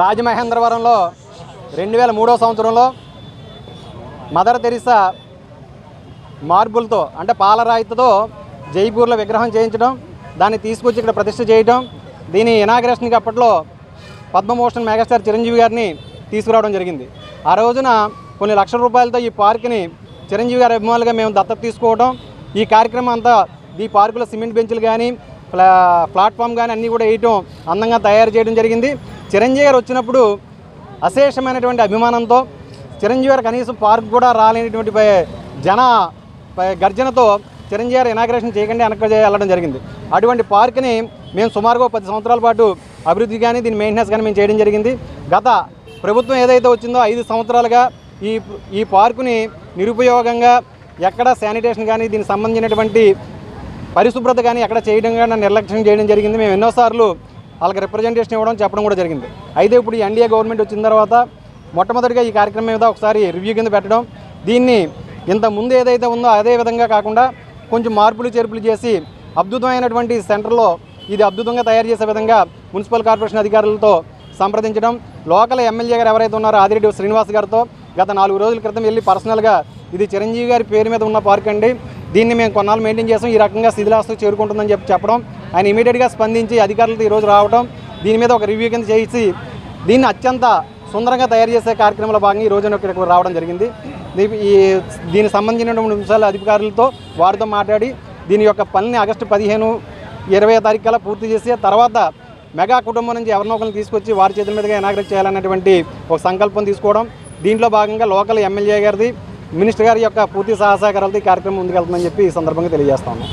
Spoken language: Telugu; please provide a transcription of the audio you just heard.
రాజమహేంద్రవరంలో రెండు వేల మూడో సంవత్సరంలో మదర్ తెరిసా మార్బుల్తో అంటే పాలరాయితతో జైపూర్లో విగ్రహం చేయించడం దాన్ని తీసుకొచ్చి ఇక్కడ ప్రతిష్ఠ చేయడం దీని ఇనాగ్రేషన్కి అప్పట్లో పద్మభూషణ్ మెగాస్టార్ చిరంజీవి గారిని తీసుకురావడం జరిగింది. ఆ రోజున కొన్ని లక్షల రూపాయలతో ఈ పార్క్ని చిరంజీవి గారి అభిమానులుగా మేము దత్తత తీసుకోవడం ఈ కార్యక్రమం అంతా ఈ పార్కులో సిమెంట్ బెంచులు కానీ ప్లా ప్లాట్ఫామ్ కానీ అన్నీ కూడా వేయటం అందంగా తయారు చేయడం జరిగింది. చిరంజీవి గారు వచ్చినప్పుడు అశేషమైనటువంటి అభిమానంతో చిరంజీవి గారు కనీసం పార్క్ కూడా రాలేనటువంటి జన గర్జనతో చిరంజీవి గారు ఇనాగ్రేషన్ చేయకుండా వెనక వెళ్ళడం జరిగింది. అటువంటి పార్క్ని మేము సుమారుగా పది సంవత్సరాల పాటు అభివృద్ధి కానీ దీని మెయింటెనెన్స్ కానీ మేము చేయడం జరిగింది. గత ప్రభుత్వం ఏదైతే వచ్చిందో ఐదు సంవత్సరాలుగా ఈ ఈ పార్కుని నిరుపయోగంగా ఎక్కడ శానిటేషన్ కానీ దీనికి సంబంధించినటువంటి పరిశుభ్రత కానీ ఎక్కడ చేయడం కానీ నిర్లక్ష్యం చేయడం జరిగింది. మేము ఎన్నోసార్లు వాళ్ళకి రిప్రజెంటేషన్ ఇవ్వడం చెప్పడం కూడా జరిగింది. అయితే ఇప్పుడు ఈ ఎన్డీఏ గవర్నమెంట్ వచ్చిన తర్వాత మొట్టమొదటిగా ఈ కార్యక్రమం మీద ఒకసారి రివ్యూ కింద పెట్టడం. దీన్ని ఇంత ముందు ఏదైతే ఉందో అదే విధంగా కాకుండా కొంచెం మార్పులు చేర్పులు చేసి అద్భుతమైనటువంటి సెంటర్లో ఇది అద్భుతంగా తయారు చేసే విధంగా మున్సిపల్ కార్పొరేషన్ అధికారులతో సంప్రదించడం. లోకల్ ఎమ్మెల్యే గారు ఎవరైతే ఉన్నారో ఆదిరెడ్డి శ్రీనివాస్ గారితో గత నాలుగు రోజుల క్రితం వెళ్ళి పర్సనల్గా ఇది చిరంజీవి గారి పేరు మీద ఉన్న పార్క్ అండి. దీన్ని మేము కొన్నాళ్ళు మెయింటైన్ చేసాం. ఈ రకంగా శిథిలాస్తు చేరుకుంటుందని చెప్పి చెప్పడం ఆయన ఇమీడియట్గా స్పందించి అధికారులతో ఈరోజు రావడం దీని మీద ఒక రివ్యూ కింద చేసి దీన్ని అత్యంత సుందరంగా తయారు చేసే కార్యక్రమంలో భాగంగా ఈ రోజున ఇక్కడికి రావడం జరిగింది. దీ- ఈ దీనికి సంబంధించినటువంటి మున్సిపల్ అధికారులతో వారితో మాట్లాడి దీని యొక్క పనిని ఆగస్టు పదిహేను ఇరవై తారీఖు కల్లా పూర్తి చేసి తర్వాత మెగా కుటుంబం నుంచి ఎవరినో ఒకరిని తీసుకొచ్చి వారి చేతుల మీదుగా ఇనాగ్రేట్ చేయాలన్నటువంటి ఒక సంకల్పం తీసుకోవడం దీంట్లో భాగంగా లోకల్ ఎమ్మెల్యే గారిది మినిస్టర్ గారి యొక్క పూర్తి సహసహకారాలతో ఈ కార్యక్రమం ముందుకెళ్తుందని చెప్పి ఈ సందర్భంగా తెలియజేస్తాను